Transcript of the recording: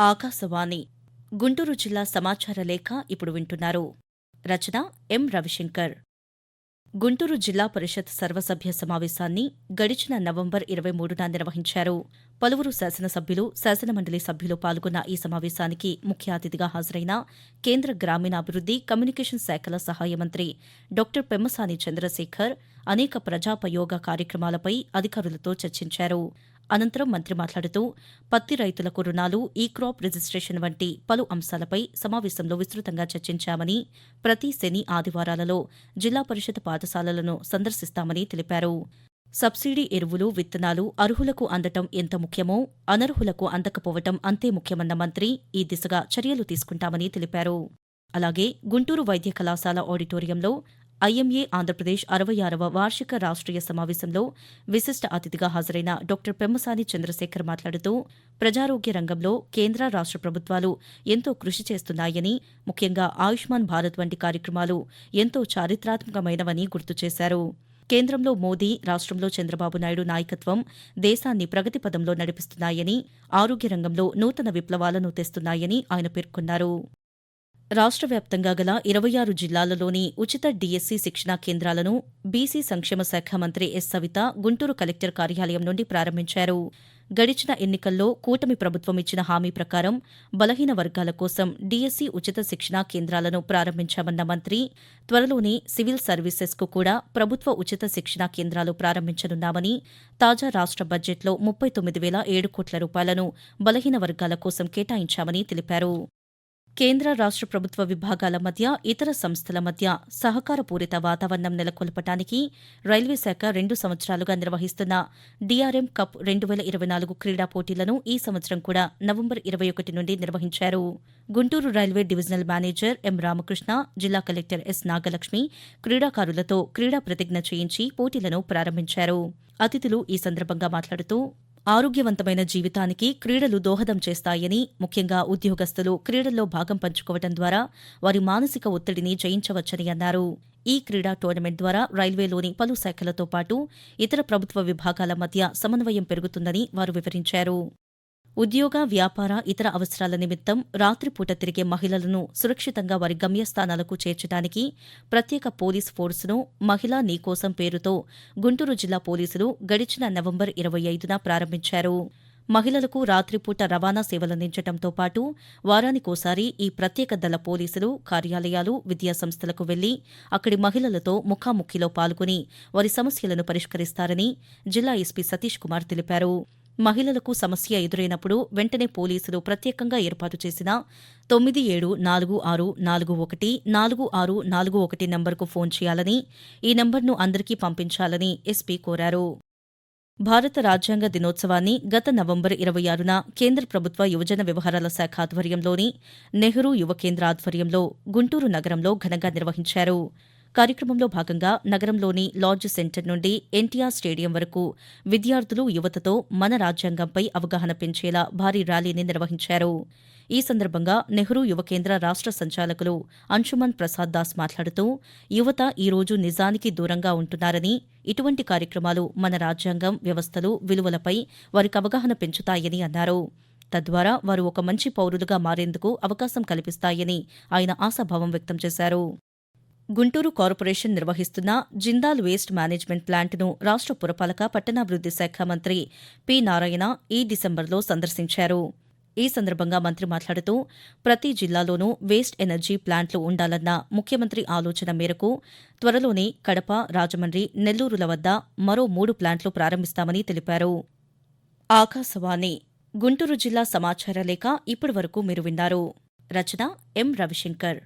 ఆకాశవాణి. గుంటూరు జిల్లా సమాచార లేఖ ఇప్పుడు వింటున్నారు. రచన ఎం రవిశంకర్. గుంటూరు జిల్లా పరిషత్ సర్వసభ్య సమావేశాన్ని గడిచిన నవంబర్ ఇరవై మూడున నిర్వహించారు. పలువురు శాసనసభ్యులు శాసనమండలి సభ్యులు పాల్గొన్న ఈ సమావేశానికి ముఖ్య అతిథిగా హాజరైన కేంద్ర గ్రామీణాభివృద్ది కమ్యూనికేషన్ శాఖల సహాయ మంత్రి డాక్టర్ పెమ్మసాని చంద్రశేఖర్ అనేక ప్రజాపయోగ కార్యక్రమాలపై అధికారులతో చర్చించారు. అనంతరం మంత్రి మాట్లాడుతూ పత్తి రైతులకు రుణాలు ఈ క్రాప్ రిజిస్ట్రేషన్ వంటి పలు అంశాలపై సమావేశంలో విస్తృతంగా చర్చించామని ప్రతి శని ఆదివారాలలో జిల్లా పరిషత్ పాఠశాలలను సందర్శిస్తామని తెలిపారు. సబ్సిడీ ఎరువులు విత్తనాలు అర్హులకు అందటం ఎంత ముఖ్యమో అనర్హులకు అందకపోవటం అంతే ముఖ్యమన్న మంత్రి ఈ దిశగా చర్యలు తీసుకుంటామని తెలిపారు. అలాగే గుంటూరు వైద్య కళాశాల ఆడిటోరియంలో ఐఎంఏ ఆంధ్రప్రదేశ్ అరవై ఆరవ వార్షిక రాష్ట్రీయ సమావేశంలో విశిష్ట అతిథిగా హాజరైన డాక్టర్ పెమ్మసాని చంద్రశేఖర్ మాట్లాడుతూ ప్రజారోగ్య రంగంలో కేంద్ర రాష్ట్ర ప్రభుత్వాలు ఎంతో కృషి చేస్తున్నాయని ముఖ్యంగా ఆయుష్మాన్ భారత్ వంటి కార్యక్రమాలు ఎంతో చారిత్రాత్మకమైనవని గుర్తు చేశారు. కేంద్రంలో మోదీ రాష్ట్రంలో చంద్రబాబు నాయుడు నాయకత్వం దేశాన్ని ప్రగతి పదంలో నడిపిస్తున్నాయని ఆరోగ్య రంగంలో నూతన విప్లవాలను తెస్తున్నాయని ఆయన పేర్కొన్నారు. రాష్ట్ర వ్యాప్తంగా గల ఇరవై ఆరు జిల్లాలలోని ఉచిత డీఎస్సీ శిక్షణా కేంద్రాలను బీసీ సంక్షేమ శాఖ మంత్రి ఎస్ సవిత గుంటూరు కలెక్టర్ కార్యాలయం నుండి ప్రారంభించారు. గడిచిన ఎన్నికల్లో కూటమి ప్రభుత్వం ఇచ్చిన హామీ ప్రకారం బలహీన వర్గాల కోసం డీఎస్సీ ఉచిత శిక్షణా కేంద్రాలను ప్రారంభించామన్న మంత్రి త్వరలోనే సివిల్ సర్వీసెస్కు కూడా ప్రభుత్వ ఉచిత శిక్షణా కేంద్రాలు ప్రారంభించనున్నామని తాజా రాష్ట్ర బడ్జెట్లో ముప్పై తొమ్మిది వేల ఏడు కోట్ల రూపాయలను బలహీన వర్గాల కోసం కేటాయించామని తెలిపారు. కేంద్ర రాష్ట్ర ప్రభుత్వ విభాగాల మధ్య ఇతర సంస్థల మధ్య సహకారపూరిత వాతావరణం నెలకొల్పటానికి రైల్వే శాఖ రెండు సంవత్సరాలుగా నిర్వహిస్తున్న డిఆర్ఎం కప్ రెండు వేల ఇరవై నాలుగు క్రీడా పోటీలను ఈ సంవత్సరం కూడా నవంబర్ ఇరవై ఒకటి నుండి నిర్వహించారు. Guntur railway divisional manager M Ramakrishna జిల్లా కలెక్టర్ ఎస్ నాగలక్ష్మి క్రీడాకారులతో క్రీడా ప్రతిజ్ఞ చేయించి పోటీలను ప్రారంభించారు. అతిథులు ఈ సందర్భంగా మాట్లాడుతూ ఆరోగ్యవంతమైన జీవితానికి క్రీడలు దోహదం చేస్తాయని ముఖ్యంగా ఉద్యోగస్తులు క్రీడల్లో భాగం పంచుకోవడం ద్వారా వారి మానసిక ఒత్తిడిని జయించవచ్చని అన్నారు. ఈ క్రీడా టోర్నమెంట్ ద్వారా రైల్వేలోని పలు శాఖలతో పాటు ఇతర ప్రభుత్వ విభాగాల మధ్య సమన్వయం పెరుగుతుందని వారు వివరించారు. ఉద్యోగ వ్యాపార ఇతర అవసరాల నిమిత్తం రాత్రిపూట తిరిగే మహిళలను సురక్షితంగా వారి గమ్యస్థానాలకు చేర్చడానికి ప్రత్యేక పోలీస్ ఫోర్సును మహిళా నీకోసం పేరుతో గుంటూరు జిల్లా పోలీసులు గడిచిన నవంబర్ ఇరవై ఐదున ప్రారంభించారు. మహిళలకు రాత్రిపూట రవాణా సేవలందించడంతో పాటు వారానికోసారి ఈ ప్రత్యేక దళ పోలీసులు కార్యాలయాలు విద్యాసంస్థలకు వెళ్ళి అక్కడి మహిళలతో ముఖాముఖిలో పాల్గొని వారి సమస్యలను పరిష్కరిస్తారని జిల్లా ఎస్పీ సతీష్ కుమార్ తెలిపారు. మహిళలకు సమస్య ఎదురైనప్పుడు వెంటనే పోలీసులు ప్రత్యేకంగా ఏర్పాటు చేసిన తొమ్మిది ఏడు నాలుగు ఆరు నాలుగు ఒకటి నాలుగు ఆరు నాలుగు ఒకటి నంబర్కు ఫోన్ చేయాలని ఈ నంబర్ను అందరికీ పంపించాలని ఎస్పీ కోరారు. భారత రాజ్యాంగ దినోత్సవాన్ని గత నవంబర్ ఇరవై ఆరున కేంద్ర ప్రభుత్వ యువజన వ్యవహారాల శాఖ ఆధ్వర్యంలోని నెహ్రూ యువ కేంద్ర ఆధ్వర్యంలో గుంటూరు నగరంలో ఘనంగా నిర్వహించారు. కార్యక్రమంలో భాగంగా నగరంలోని లాడ్జ్ సెంటర్ నుండి ఎన్టీఆర్ స్టేడియం వరకు విద్యార్థులు యువతతో మన రాజ్యాంగంపై అవగాహన పెంచేలా భారీ ర్యాలీని నిర్వహించారు. ఈ సందర్భంగా నెహ్రూ యువ కేంద్ర రాష్ట్ర సంచాలకులు అంశుమన్ ప్రసాద్ దాస్ మాట్లాడుతూ యువత ఈ రోజు నిజానికి దూరంగా ఉంటున్నారని ఇటువంటి కార్యక్రమాలు మన రాజ్యాంగం వ్యవస్థలు విలువలపై వారికి అవగాహన పెంచుతాయని అన్నారు. తద్వారా వారు ఒక మంచి పౌరులుగా మారేందుకు అవకాశం కల్పిస్తాయని ఆయన ఆశాభావం వ్యక్తం చేశారు. గుంటూరు కార్పొరేషన్ నిర్వహిస్తున్న జిందాల్ వేస్ట్ మేనేజ్మెంట్ ప్లాంట్ను రాష్ట్ర పురపాలక పట్టణాభివృద్ది శాఖ మంత్రి పి. నారాయణ ఈ డిసెంబర్లో సందర్శించారు. ఈ సందర్భంగా మంత్రి మాట్లాడుతూ ప్రతి జిల్లాలోనూ వేస్ట్ ఎనర్జీ ప్లాంట్లు ఉండాలన్న ముఖ్యమంత్రి ఆలోచన మేరకు త్వరలోనే కడప రాజమండ్రి నెల్లూరుల వద్ద మరో మూడు ప్లాంట్లు ప్రారంభిస్తామని తెలిపారు. ఆకాశవాణి గుంటూరు జిల్లా సమాచార లేఖ ఇప్పటి వరకు మీరు విన్నారు. రచన ఎం. రవిశంకర్.